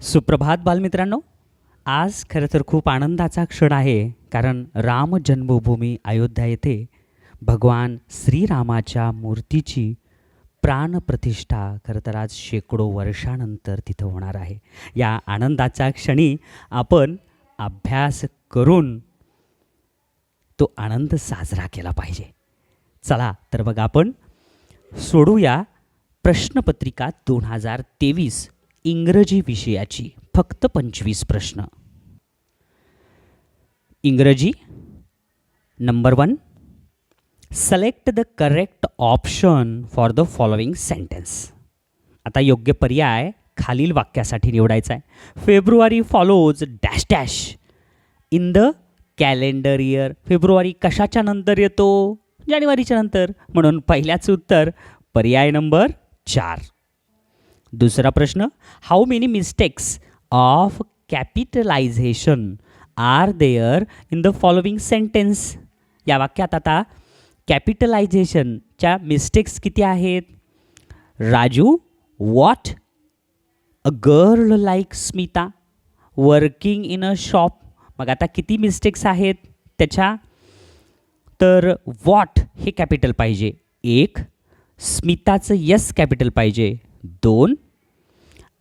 सुप्रभात बालमित्रांनो. आज खरं तर खूप आनंदाचा क्षण आहे कारण राम जन्मभूमी अयोध्या येथे भगवान श्रीरामाच्या मूर्तीची प्राणप्रतिष्ठा खरं तर आज शेकडो वर्षानंतर तिथं होणार आहे. या आनंदाच्या क्षणी आपण अभ्यास करून तो आनंद साजरा केला पाहिजे. चला तर मग आपण सोडूया प्रश्नपत्रिका दोन हजार तेवीस. इंग्रजी विषयाची फक्त पंचवीस प्रश्न. इंग्रजी number one select the correct option for the following sentence आता योग्य पर्याय खालील वाक्यासाठी निवडायचा आहे. February follows dash dash in the calendar year February कशाच्या नंतर येतो? जानेवारीच्या नंतर. म्हणून पहिल्याचं उत्तर पर्याय नंबर चार. दुसरा प्रश्न how many mistakes of capitalization are there in the following sentence या वाक्यात आता कॅपिटलायझेशनच्या मिस्टेक्स किती आहेत? Raju what a girl like Smita working in a shop मग आता किती मिस्टेक्स आहेत त्याच्या? तर वॉट हे कॅपिटल पाहिजे. एक स्मिताचं यस कॅपिटल पाहिजे. दोन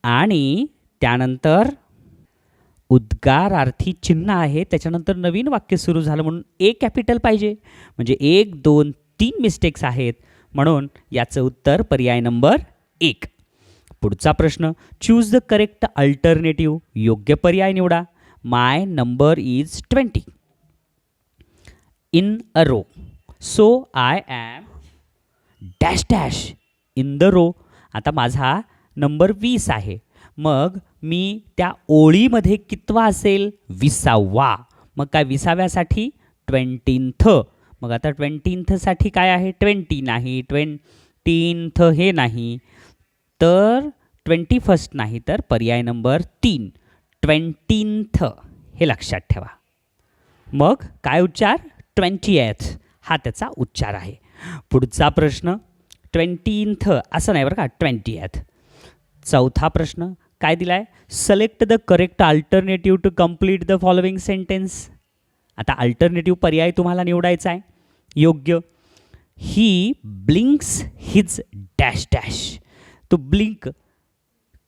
आणि त्यानंतर उद्गारार्थी चिन्ह आहे. त्याच्यानंतर नवीन वाक्य सुरू झालं म्हणून एक कॅपिटल पाहिजे. म्हणजे एक दोन तीन मिस्टेक्स आहेत म्हणून याचं उत्तर पर्याय नंबर एक. पुढचा प्रश्न चूज द करेक्ट अल्टरनेटिव्ह योग्य पर्याय निवडा. My number is twenty in a row so I am dash dash in the row आता माझा नंबर वीस आहे. मग मी त्या ओळीमध्ये कितवा असेल? विसावा. मग काय विसाव्यासाठी? ट्वेंटीन्थ मग आता ट्वेंटीन्थसाठी काय आहे? ट्वेंटी नाही. ट्वेंटीन्थ हे नाही. तर ट्वेंटी फर्स्ट नाही तर पर्याय नंबर तीन. ट्वेंटीन्थ हे लक्षात ठेवा. मग काय उच्चार? Twentieth. हा त्याचा उच्चार आहे. पुढचा प्रश्न. ट्वेंटीन्थ असं नाही बरं का ट्वेंटी आहेत चौथा प्रश्न काय दिला आहे select the correct alternative to complete the following sentence आता अल्टरनेटिव्ह पर्याय तुम्हाला निवडायचा आहे. योग्य. ही ब्लिंक्स हिज डॅश डॅश तो ब्लिंक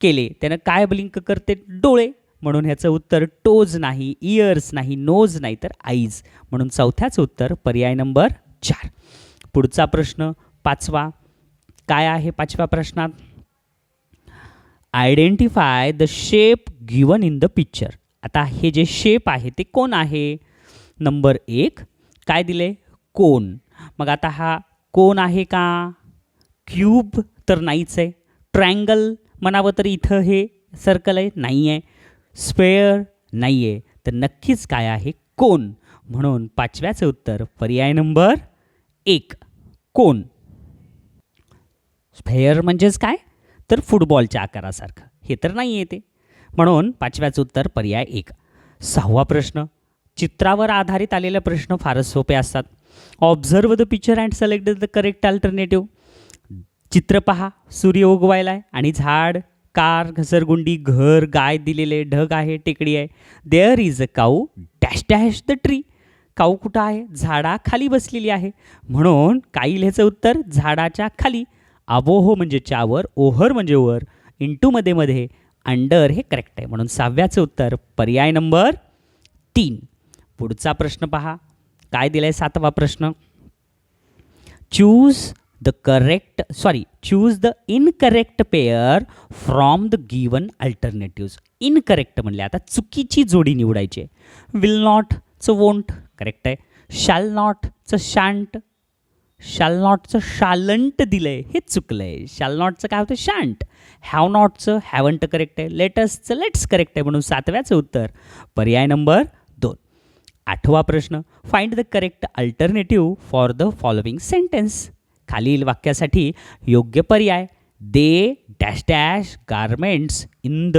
केले. त्यानं काय ब्लिंक करते? डोळे. म्हणून ह्याचं उत्तर टोज नाही इयर्स नाही नोज नाही तर आईज म्हणून चौथ्याचं उत्तर पर्याय नंबर चार. पुढचा प्रश्न पाचवा. काय आहे पाचव्या प्रश्नात? Identify the shape given in the picture आता हे जे शेप आहे ते कोण आहे? नंबर एक काय दिले? कोण. मग आता हा कोण आहे का? क्यूब तर नाहीच आहे. ट्रायंगल म्हणावं तर इथं हे सर्कल आहे नाही आहे स्पेअर नाही आहे तर नक्कीच काय आहे? कोण. म्हणून पाचव्याचं उत्तर पर्याय नंबर एक कोण. स्फेअर म्हणजेच काय? तर फुटबॉलच्या आकारासारखं. हे तर नाही आहे ते. म्हणून पाचव्याचं उत्तर पर्याय एक. सहावा प्रश्न. चित्रावर आधारित आलेले प्रश्न फारच सोपे असतात. Observe the picture and select the correct alternative चित्र पहा. सूर्य उगवायला आहे आणि झाड कार घसरगुंडी घर गाय दिलेले ढग आहे टेकडी आहे. There is a cow dash dash the tree cow कुठं आहे? झाडाखाली बसलेली आहे. म्हणून काही लिहायचं उत्तर झाडाच्या खाली. अबोहो म्हणजे चावर ओहर म्हणजे वर इंटूमध्ये मध्ये अंडर हे करेक्ट आहे. म्हणून सहाव्याचं उत्तर पर्याय नंबर तीन. पुढचा प्रश्न पहा. काय दिलं आहे सातवा प्रश्न? Choose the correct sorry choose the incorrect pair from the given alternatives incorrect म्हणले. आता चुकीची जोडी निवडायची आहे. विल च वोंट करेक्ट आहे. शॅल नॉटचं शांट शालनॉटचं शालंट दिलं आहे हे चुकलं आहे शालनॉटचं काय होतं? शांट. हॅव नॉटचं हॅवंट करेक्ट आहे. लेटसचं लेट्स करेक्ट आहे म्हणून सातव्याचं उत्तर. पर्याय नंबर दोन. आठवा प्रश्न. Find the correct alternative for the following sentence खालील वाक्यासाठी योग्य पर्याय. They dash dash garments in the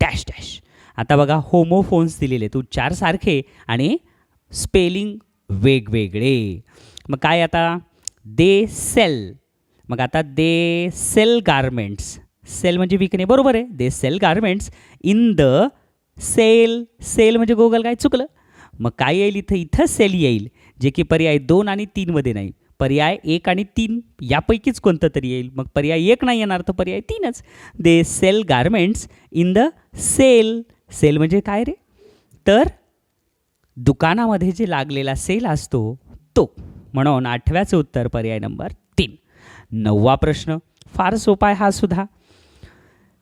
dash dash. आता बघा होमोफोन्स दिलेले तू चार सारखे आणि स्पेलिंग वेगवेगळे. मग काय आता? They sell. मग आता दे सेल गारमेंट्स. सेल म्हणजे विकणे बरोबर आहे. They sell garments in the sale. Sale म्हणजे गोगल काय चुकलं? मग काय येईल इथं? इथं सेल येईल जे की पर्याय दोन आणि तीनमध्ये नाही. पर्याय एक आणि तीन यापैकीच कोणतं तरी येईल. मग पर्याय एक नाही येणार तर पर्याय तीनच. They sell garments in the sale. Sale म्हणजे काय रे? तर दुकानामध्ये जे लागलेला सेल असतो तो. म्हणून आठव्याचं उत्तर पर्याय नंबर तीन. नववा प्रश्न फार सोपा आहे हा सुद्धा.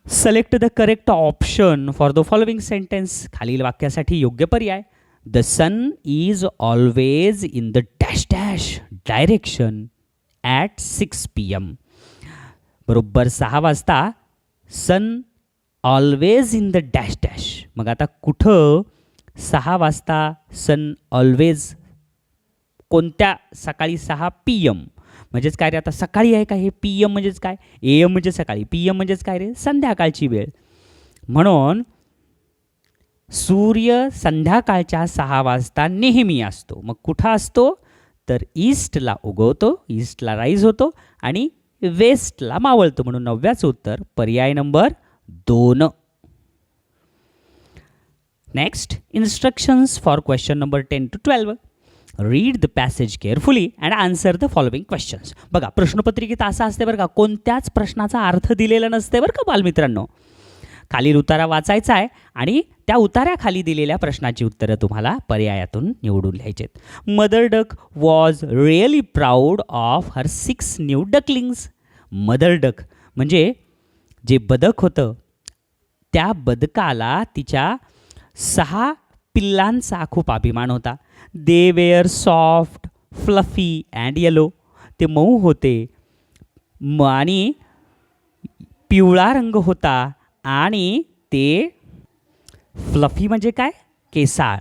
Select the correct option for the following sentence खालील वाक्यासाठी योग्य पर्याय. The sun is always in the dash dash direction at six P M बरोबर सहा वाजता sun always in the dash dash मग आता कुठं सहा वाजता सन ऑलवेज कोणत्या सकाळी सहा पी एम म्हणजेच काय रे? आता सकाळी आहे का हे पी एम म्हणजेच काय? ए एम म्हणजे सकाळी. पी एम म्हणजेच काय रे? संध्याकाळची वेळ. म्हणून सूर्य संध्याकाळच्या सहा वाजता नेहमी असतो. मग कुठं असतो? तर ईस्टला उगवतो ईस्टला राईज होतो आणि वेस्टला मावळतो. म्हणून नवव्याचं उत्तर पर्याय नंबर दोन. Next instructions for question number ten to twelve read the passage carefully and answer the following questions बघा प्रश्नपत्रिकेत असं असते बरं का कोणत्याच प्रश्नाचा अर्थ दिलेला नसते बरं का बालमित्रांनो. खालील उतारा वाचायचा आहे आणि त्या उताऱ्याखाली दिलेल्या प्रश्नाची उत्तरं तुम्हाला पर्यायातून निवडून लिहायचेत mother duck was really proud of her six new ducklings mother duck म्हणजे जे बदक होतं त्या बदकाला तिच्या सहा पिल्लांचा खूप अभिमान होता. They were soft fluffy and yellow ते मऊ होते. म आणि पिवळा रंग होता आणि ते फ्लफी म्हणजे काय? केसाळ.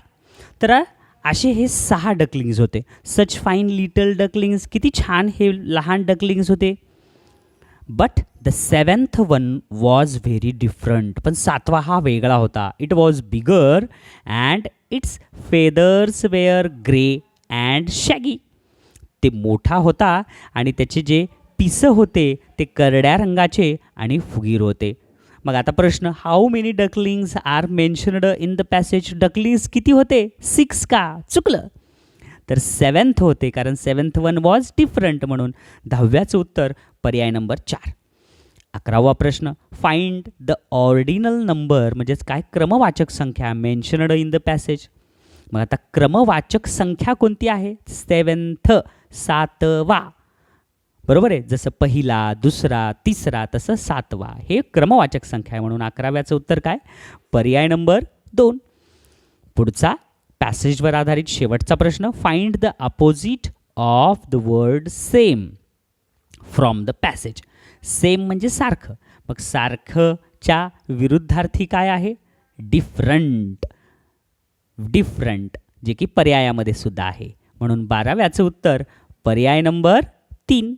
तर असे हे सहा डकलिंग्स होते. सच फाईन लिटल डकलिंग्स किती छान हे लहान डकलिंग्स होते. But the seventh one was very different पण सातवा हा वेगळा होता. It was bigger and its feathers were grey and shaggy ते मोठा होता आणि त्याचे जे पिसं होते ते करड्या रंगाचे आणि फुगीर होते. मग आता प्रश्न how many ducklings are mentioned in the passage ducklings किती होते? सिक्स का? चुकलं. तर सेवन्थ होते कारण सेवन्थ वन वॉज डिफरंट म्हणून. दहाव्याचं उत्तर पर्याय नंबर चार. अकरावा प्रश्न. फाइंड द ऑर्डिनल नंबर म्हणजेच काय? क्रमवाचक संख्या. मेन्शनड इन द पॅसेज मग आता क्रमवाचक संख्या कोणती आहे? सेवन्थ सातवा. बरोबर आहे? जसं पहिला दुसरा तिसरा तसं सातवा. हे क्रमवाचक संख्या आहे म्हणून अकराव्याचं उत्तर काय? पर्याय नंबर दोन. पुढचा पॅसेजवर आधारित शेवटचा प्रश्न. Find the opposite of the word same from the passage same म्हणजे सारखं. मग सारखंच्या विरुद्धार्थी काय आहे? डिफरंट डिफरंट जे की पर्यायामध्ये सुद्धा आहे. म्हणून बाराव्याचं उत्तर पर्याय नंबर तीन.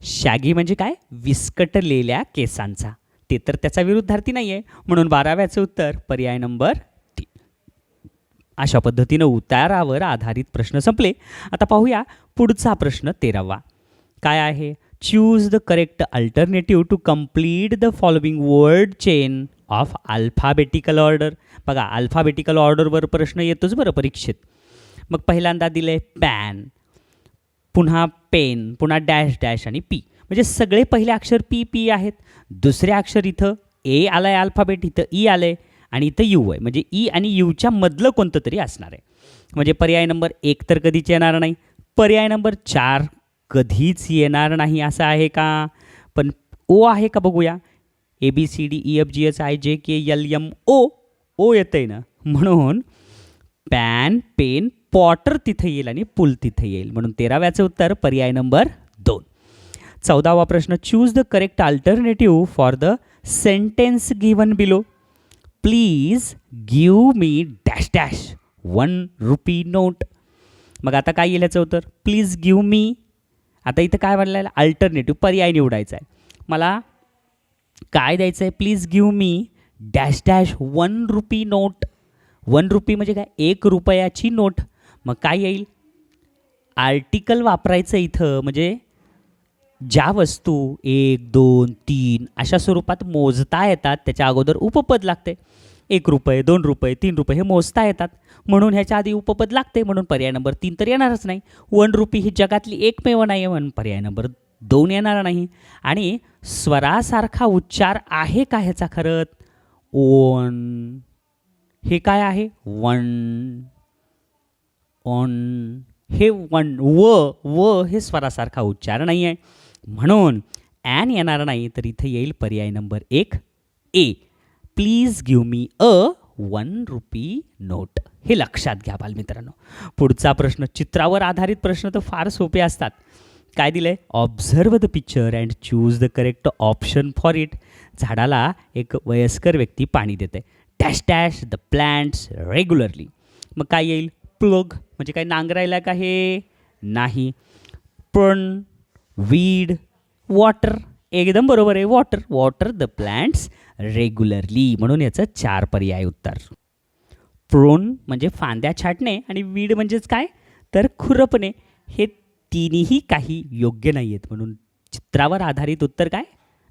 शॅगी म्हणजे काय? विस्कटलेल्या केसांचा. ते तर त्याचा विरुद्धार्थी नाही आहे म्हणून बाराव्याचं उत्तर पर्याय नंबर तीन. अशा पद्धतीनं उतारावर आधारित प्रश्न संपले. आता पाहूया पुढचा प्रश्न तेरावा. काय आहे? Choose the correct alternative to complete the following word chain of alphabetical order बघा अल्फाबेटिकल ऑर्डरवर प्रश्न येतोच बरं परीक्षेत. मग पहिल्यांदा दिले पॅन पुन्हा पेन पुन्हा डॅश डॅश आणि पी म्हणजे सगळे पहिले अक्षर पी पी आहेत. दुसरे अक्षर इथं ए आलं आहे अल्फाबेट इथं e ई आलं आहे आणि इथं यू आहे. म्हणजे ई आणि यूच्या मधलं कोणतं तरी असणार आहे. म्हणजे पर्याय नंबर एक तर कधीच येणार नाही. पर्याय नंबर चार कधीच येणार नाही असं आहे का? पण ओ आहे का बघूया. A B C D E F G H I J K L M O ओ येतं आहे ना. म्हणून पॅन पेन पॉटर तिथे येईल आणि पूल तिथे येईल. म्हणून तेराव्याचं उत्तर पर्याय नंबर दोन. चौदावा प्रश्न choose the correct alternative for the sentence given below please give me dash dash one rupee note मग आता काय येईल याचं उत्तर? प्लीज गिव मी आता इथं काय म्हणलं अल्टरनेटिव्ह पर्याय निवडायचा आहे. मला काय द्यायचं आहे please give me dash dash one rupee note one rupee म्हणजे काय? एक रुपयाची नोट मग काय येईल? आर्टिकल वापरायचं इथं म्हणजे ज्या वस्तू एक दोन तीन अशा स्वरूपात मोजता येतात त्याच्या अगोदर उपपद लागते एक रुपये दोन रुपये तीन रुपये हे मोजता येतात. म्हणून ह्याच्या आधी उपपद लागते म्हणून पर्याय नंबर तीन तर येणारच नाही. वन रुपी ही जगातली एकमेव नाही आहे म्हणून पर्याय नंबर दोन येणार नाही. आणि स्वरासारखा उच्चार आहे का ह्याचा खरंच ओन हे काय आहे? वन. ओन हे वन व व हे स्वरासारखा उच्चार नाही आहे. म्हणून ॲन येणार नाही तर इथे येईल पर्याय नंबर एक A. Please give me a one rupee note हे लक्षात घ्या बालमित्रांनो. पुढचा प्रश्न चित्रावर आधारित प्रश्न तर फार सोपे असतात. काय दिलं आहे observe the picture and choose the correct option for it झाडाला एक वयस्कर व्यक्ती पाणी देते dash dash the plants regularly मग काय येईल? प्लग म्हणजे काय नांगरायला का हे? नाही. पण वीड वॉटर एकदम बरोबर आहे. Water water the plants regularly म्हणून याचं चार पर्याय उत्तर. प्रोन म्हणजे फांद्या छाटणे आणि वीड म्हणजेच काय? तर खुरपणे. हे तिन्ही काही योग्य नाही आहेत म्हणून चित्रावर आधारित उत्तर काय?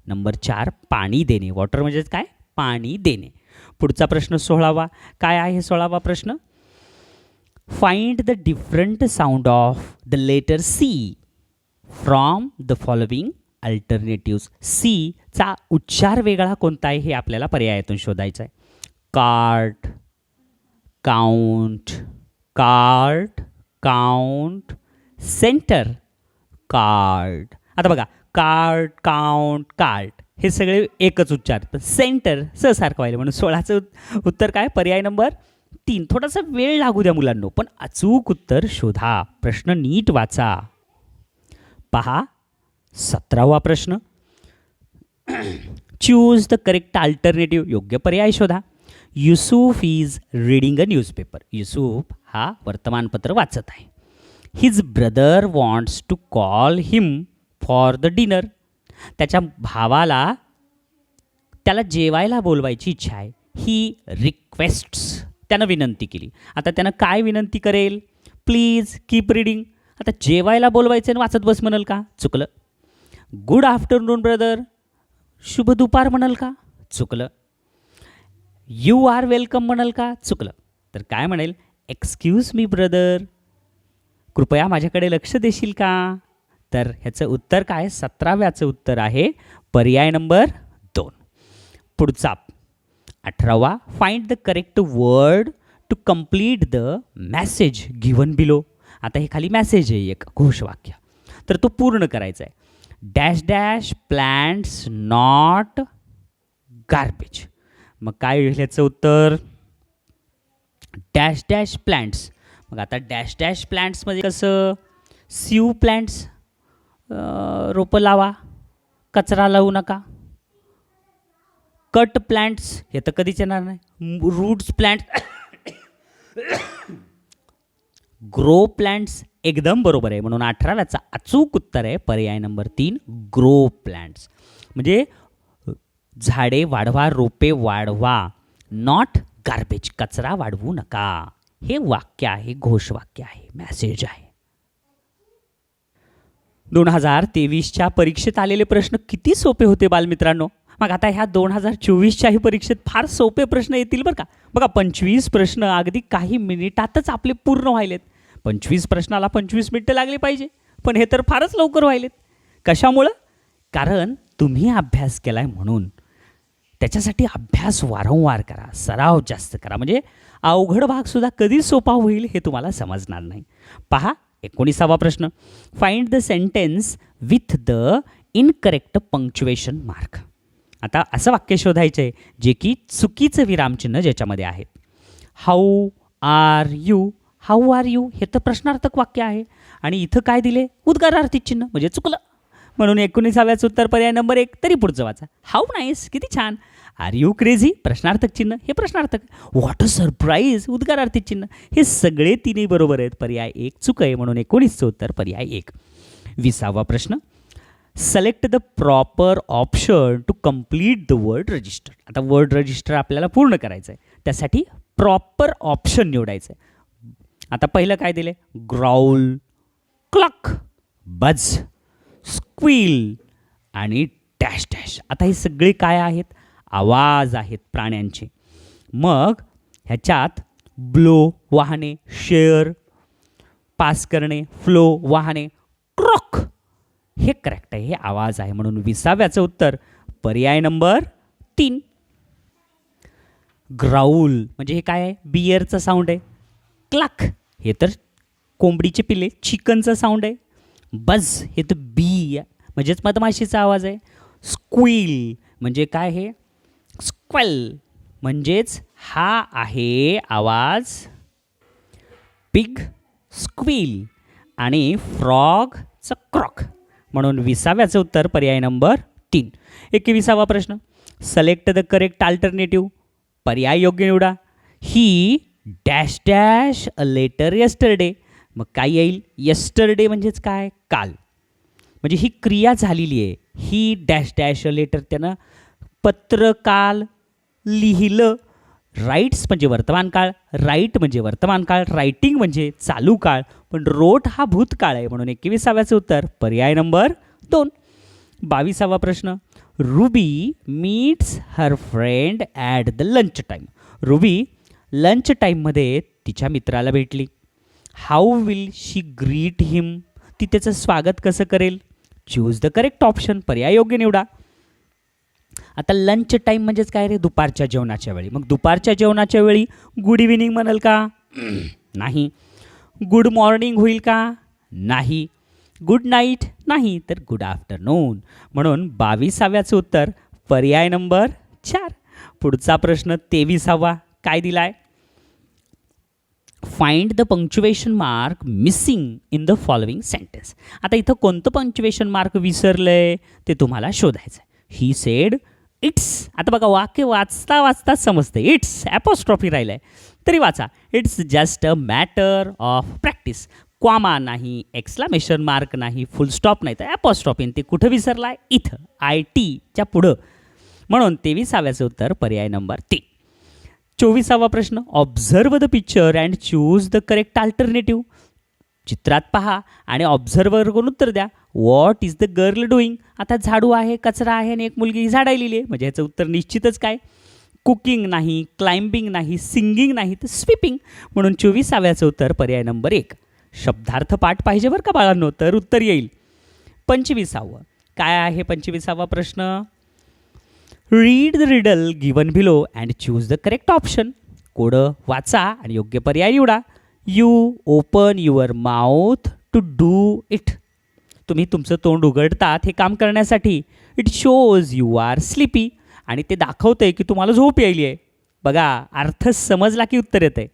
नंबर चार पाणी देणे. वॉटर म्हणजेच काय? पाणी देणे. पुढचा प्रश्न सोळावा. काय आहे सोळावा प्रश्न? Find the different sound of the letter C from the following alternatives सीचा उच्चार वेगळा कोणता आहे हे आपल्याला पर्यायातून शोधायचं आहे. Cart count cart count centre cart आता बघा कार्ट काउंट कार्ट हे सगळे एकच उच्चार. पण सेंटर सहसारखं व्हायला म्हणून सोळाचं उत्तर काय? पर्याय नंबर तीन. थोडासा वेळ लागू द्या मुलांनो पण अचूक उत्तर शोधा. प्रश्न नीट वाचा. पहा सतरावा प्रश्न. चूज द करेक्ट अल्टरनेटिव्ह योग्य पर्याय शोधा. Yusuf is reading a newspaper Yusuf हा वर्तमानपत्र वाचत आहे. His brother wants to call him for the dinner त्याच्या भावाला त्याला जेवायला बोलवायची इच्छा आहे. ही रिक्वेस्ट्स त्यानं विनंती केली. आता त्यानं काय विनंती करेल? प्लीज कीप रीडिंग आता जेवायला बोलवायचं आणि वाचत बस म्हणाल का? चुकलं. गुड आफ्टरनून ब्रदर शुभ दुपार म्हणाल का? चुकलं. यू आर वेलकम म्हणाल का? चुकलं. तर काय म्हणेल? एक्सक्यूज मी ब्रदर कृपया माझ्याकडे लक्ष देशील का? तर ह्याचं उत्तर काय? सतराव्याचं उत्तर आहे पर्याय नंबर दोन. पुढचा. अठरावा. Find the correct word to complete the message given below आता हे खाली मॅसेज आहे एक घोषवाक्य. तर तो पूर्ण करायचा आहे. Dash dash plants not garbage. मग काय होईल ह्याचं उत्तर? Dash dash plants. मग आता डॅश डॅश प्लॅन्ट्समध्ये कसं? सीव प्लॅन्ट्स रोपं लावा. कचरा लावू नका. कट प्लॅन्ट्स हे तर कधीच येणार नाही. रूट्स प्लॅन्ट ग्रो प्लॅन्ट्स एकदम बरोबर आहे. म्हणून अठराव्याचा अचूक उत्तर आहे. पर्याय नंबर तीन ग्रो प्लॅन्ट्स. म्हणजे झाडे वाढवा रोपे वाढवा नॉट गार्बेज कचरा वाढवू नका. हे वाक्य आहे घोषवाक्य आहे मॅसेज आहे. दोन हजार तेवीसच्या परीक्षेत आलेले प्रश्न किती सोपे होते बालमित्रांनो? मग आता ह्या दोन हजार चोवीसच्याही परीक्षेत फार सोपे प्रश्न येतील बरं का. बघा पंचवीस प्रश्न अगदी काही मिनिटातच आपले पूर्ण व्हायलेत. पंचवीस प्रश्नाला पंचवीस मिनटं लागली पाहिजे. पण हे तर फारच लवकर व्हायलेत. कशामुळं? कारण तुम्ही अभ्यास केला आहे म्हणून. त्याच्यासाठी अभ्यास वारंवार करा सराव जास्त करा. म्हणजे अवघड भागसुद्धा कधी सोपा होईल हे तुम्हाला समजणार नाही. पहा एकोणीसावा प्रश्न. Find the sentence with the incorrect punctuation mark आता असं वाक्य शोधायचं आहे जे की चुकीचं विरामचिन्ह ज्याच्यामध्ये आहे. How are you how are you हे तर प्रश्नार्थक वाक्य आहे. आणि इथं काय दिले? उद्गारार्थी चिन्ह म्हणजे चुकलं. म्हणून एकोणीसाव्याचं उत्तर पर्याय नंबर एक तरी पुढचं वाचा. हाऊ नाईस किती छान. आर यू क्रेझी प्रश्नार्थक चिन्ह हे प्रश्नार्थक. व्हॉट अ सरप्राईज उद्गारार्थी चिन्ह. हे सगळे तिन्ही बरोबर आहेत. पर्याय एक चुक आहे म्हणून एकोणीसचं उत्तर पर्याय एक. विसावा प्रश्न. Select the proper option to complete the word register आता वर्ड रजिस्टर आपल्याला पूर्ण करायचं आहे त्यासाठी प्रॉपर ऑप्शन निवडायचं आहे आता पहिलं काय दिले ग्राउल क्लॉक बज स्क्विल आणि डॅश डॅश आता हे सगळे काय आहेत? आवाज आहेत प्राण्यांचे. मग ह्याच्यात ब्लो वाहने शेअर पास करणे फ्लो वाहने क्रॉक हे करेक्ट आहे हे आवाज आहे. म्हणून विसाव्याचं उत्तर पर्याय नंबर तीन. ग्राऊल म्हणजे हे काय आहे? बियरचं साऊंड आहे. क्लाक हे तर कोंबडीचे पिले चिकनचं साऊंड आहे. बज हे तर बी म्हणजेच मधमाशीचा आवाज आहे. स्क्विल म्हणजे काय हे? स्क्वेल म्हणजेच हा आहे आवाज. पिग स्क्विल आणि फ्रॉगचं क्रॉक. म्हणून विसाव्याचं उत्तर पर्याय नंबर तीन. एकविसावा प्रश्न. सलेक्ट द करेक्ट अल्टरनेटिव्ह पर्याय योग्य निवडा. He dash dash a letter yesterday मग काय येईल? यस्टरडे म्हणजेच काय? काल. म्हणजे ही क्रिया झालेली आहे. He dash dash a letter त्यानं पत्र काल लिहिलं. राईट्स म्हणजे वर्तमान काळ राईट म्हणजे वर्तमान काळ रायटिंग म्हणजे चालू काळ. पण रोट हा भूतकाळ आहे म्हणून एकविसाव्याचं उत्तर पर्याय नंबर दोन. बावीसावा प्रश्न. Ruby meets her friend at the lunch time Ruby lunch टाईममध्ये तिच्या मित्राला भेटली. How will she greet him ती त्याचं स्वागत कसं करेल? चूज द करेक्ट ऑप्शन पर्याय योग्य निवडा. आता लंच टाईम म्हणजेच काय रे? दुपारच्या जेवणाच्या वेळी. मग दुपारच्या जेवणाच्या वेळी गुड इव्हिनिंग म्हणाल का? नाही. गुड मॉर्निंग होईल का? नाही. गुड नाईट नाही. तर गुड आफ्टरनून म्हणून बावीसाव्याचं उत्तर पर्याय नंबर चार. पुढचा प्रश्न तेविसावा. काय दिलाय? Find the punctuation mark missing in the following sentence आता इथं कोणतं पंक्च्युएशन मार्क विसरलंय? ते तुम्हाला शोधायचं आहे ही सेड इट्स आता बघा वाक्य वाचता वाचता समजते. इट्स ॲपोस्ट्रॉफी राहिलं आहे तरी वाचा. It's just a matter of practice. Comma नाही एक्सलामेशन मार्क नाही फुल स्टॉप नाही. तर ॲपोस्ट्रॉफी ते कुठं विसरला? आहे इथं. आय टीच्या पुढं. म्हणून तेविसाव्याचं उत्तर पर्याय नंबर तीन. चोवीसावा प्रश्न. Observe the picture and choose the correct alternative चित्रात पहा आणि ऑब्झर्वर करून उत्तर द्या. What is the girl doing आता झाडू आहे कचरा आहे आणि एक मुलगी झाडायलेली आहे. म्हणजे ह्याचं उत्तर निश्चितच काय? कुकिंग नाही क्लाइम्बिंग नाही सिंगिंग नाही तर स्विपिंग म्हणून चोवीसाव्याचं उत्तर पर्याय नंबर एक. शब्दार्थ पाठ पाहिजे बरं का बाळांनो? तर उत्तर येईल. पंचवीसावं. काय आहे पंचवीसावा प्रश्न? Read the riddle given below and choose the correct option कोडं वाचा आणि योग्य पर्याय निवडा. You open your mouth to do it तुम्ही तुमचं तोंड उघडतात हे काम करण्यासाठी. It shows you are sleepy आणि ते दाखवतंय की तुम्हाला झोप यायली आहे. बघा अर्थ समजला की उत्तर येतं आहे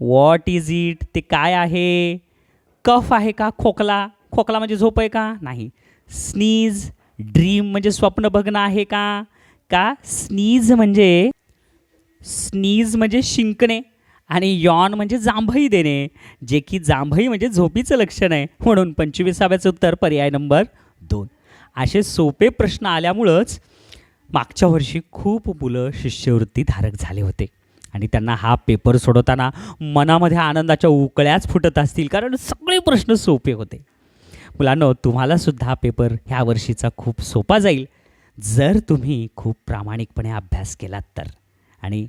वॉट इज इट ते काय आहे? कफ आहे का? खोकला? खोकला म्हणजे झोप आहे का? नाही. स्नीज ड्रीम म्हणजे स्वप्न बघणं आहे का? का? स्नीज म्हणजे स्नीज म्हणजे शिंकणे. आणि यॉन म्हणजे जांभई देणे जे की जांभई म्हणजे झोपीचं लक्षण आहे. म्हणून पंचवीसाव्याचं उत्तर पर्याय नंबर दोन. असे सोपे प्रश्न आल्यामुळंच मागच्या वर्षी खूप मुलं शिष्यवृत्ती धारक झाले होते. आणि त्यांना हा पेपर सोडवताना मनामध्ये आनंदाच्या उकळ्याच फुटत असतील कारण सगळे प्रश्न सोपे होते. मुलांनो तुम्हालासुद्धा हा पेपर ह्या वर्षीचा खूप सोपा जाईल. जर तुम्ही खूप प्रामाणिकपणे अभ्यास केलात तर. आणि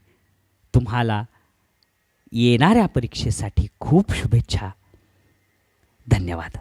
तुम्हाला येणाऱ्या परीक्षेसाठी खूप शुभेच्छा. धन्यवाद.